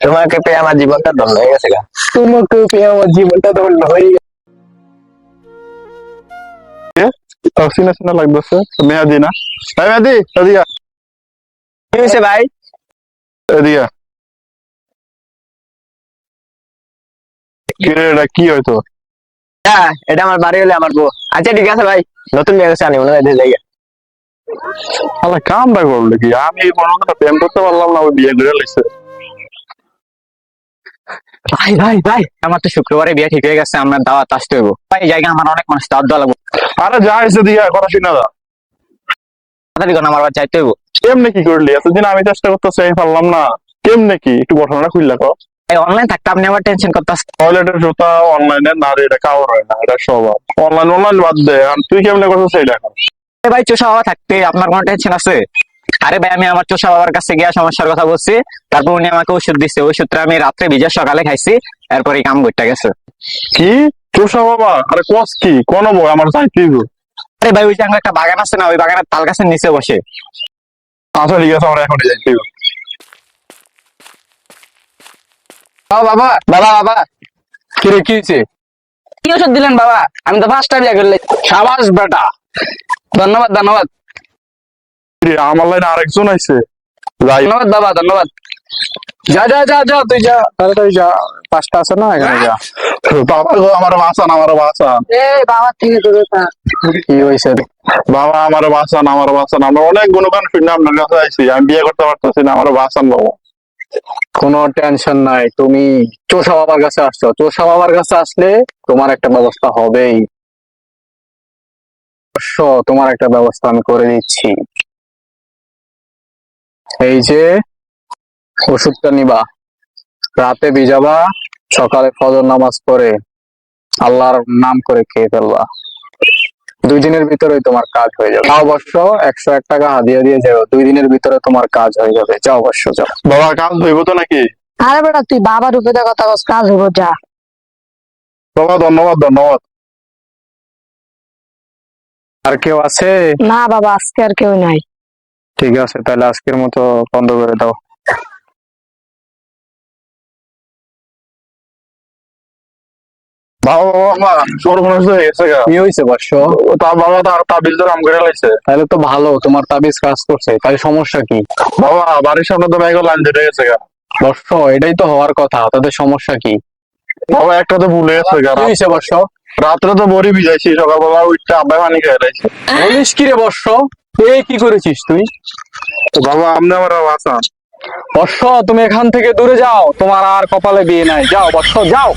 তোমাকে পেয়ে আমার জীবনটা ধন্য হয়ে গেছে গা। তোমাকে পেয়ে আমার জীবনটা তখন হয়ে গেছে। লাগতেছে মেয়াদি না? এই মেয়াদি এদিকে কি হয়েছে ভাই? এদিকে এটা কি হয়তো হ্যাঁ এটা আমার বাড়ি হলে আমার বউ। আচ্ছা ঠিক আছে ভাই। নতুন বিয়ে গেছে আনি মনে হয় জায়গা আল্লাহ কামটা করল কি? আমি কোনো কথা প্রেম করতে পারলাম না ওই বিয়ে করে লাগছে ভাই ভাই ভাই। আমার তো শুক্রবারে বিয়ে ঠিক হয়ে গেছে আমরা দাওয়াত আসতে হইব। ভাই এই জায়গায় আমার অনেক মানুষ দাওয়াত দেওয়া লাগবে। আরে যা এসে দিয়ে কথা শুনে যা। তাড়াতাড়ি করে আমার যাইতে হইব। কেমনে কি করলি? এতদিন আমি চেষ্টা করতেছি আমি পারলাম না। কেমনে কি? একটু ঘটনাটা খুললা কো এই অনলাইন থাকতে আপনি আবার টেনশন করতেছেন। টয়লেটের জুতা অনলাইনে না রে এটা কাউর হয় না এটা স্বভাব অনলাইন অনলাইন বাদ দে আর তুই কেমনে করছিস এখন ভাই চোষা বাবা থাকতে আপনার কোনো টেনশন আছে? আরে ভাই আমি আমার চোষা বাবার কাছে গিয়ে সমস্যার কথা বলছি। তারপর উনি আমাকে ওষুধ দিচ্ছে ওষুধটা আমি রাত্রে ভিজা সকালে খাইছি এরপর এই কাম করতে গেছে। কি? চোষা বাবা? আরে কস কি? কোন বই আমার চাইতেই তো আরে ভাই ওই যে আমার একটা বাগান আছে না ওই বাগানের তাল গাছের নিচে বসে। আচ্ছা ঠিক আছে আমরা এখন বাবা বাবা বাবা বাবা। কি রে কি হয়েছে কি ওষুধ দিলেন বাবা? আমি তো পাঁচটা বিয়ে করলে। সাবাস বেটা। ধন্যবাদ ধন্যবাদ। আমার লাইনে আরেকজন আইছে। যাই। ধন্যবাদ বাবা ধন্যবাদ। যা যা যা যা তুই যা তাড়াতাড়ি যা। পাঁচটা আছে না এখানে যা। বাবা গো আমার বাঁচান আমার বাঁচান এ বাবা থেকে দূরে থাক কি হয়েছে বাবা আমার বাঁচান আমার বাঁচান আমরা অনেক গুণগান শুনে আপনার কাছে আইছি। আমি বিয়ে করতে পারতেছি না আমার বাঁচান বাবা। কোনো টেনশন নাই তুমি চোষা বাবার কাছে আসছো। চোষা বাবার কাছে আসলে তোমার একটা ব্যবস্থা হবেই। অবশ্য তোমার একটা ব্যবস্থা আমি করে দিচ্ছি। এই যে ওষুধটা নিবা। রাতে ভিজাবা সকালে ফজর নামাজ পড়ে আল্লাহর নাম করে খেয়ে ফেলবা। দুই দিনের ভিতরে তোমার কাজ হয়ে যাবে। তাও অবশ্য একশো এক টাকা হাদিয়া দিয়ে যাও। দুই দিনের ভিতরে তোমার কাজ হয়ে যাবে। যাও অবশ্য যাও। বাবা কাজ হইব তো নাকি? আরে বেটা তুই বাবার উপরে কথা বস কাজ হইব যা। বাবা ধন্যবাদ ধন্যবাদ। আর কেউ আছে? না বাবা আজকে আর কেউ নাই। ঠিক আছে তাহলে আজকের মতো বন্ধ করে দাও। তাহলে তো ভালো তোমার তাবিজ কাজ করছে তাহলে সমস্যা কি? বাবা বাড়ির সামনে তো ব্যাগ লাইন ধরে গেছে বর্ষ এটাই তো হওয়ার কথা তাদের সমস্যা কি? বাবা একটা তো ভুলে গেছে গা হয়েছে বর্ষ? রাত্রে তো বড়ি ভিজাইছি সকালবেলা উঠতে আব্বাই পানি খেয়ে বলিস কি রে বর্ষ? এ কি করেছিস তুই? তো বাবা আমি আমার আসাম বর্ষ তুমি এখান থেকে দূরে যাও। তোমার আর কপালে বিয়ে নাই। যাও বর্ষ যাও।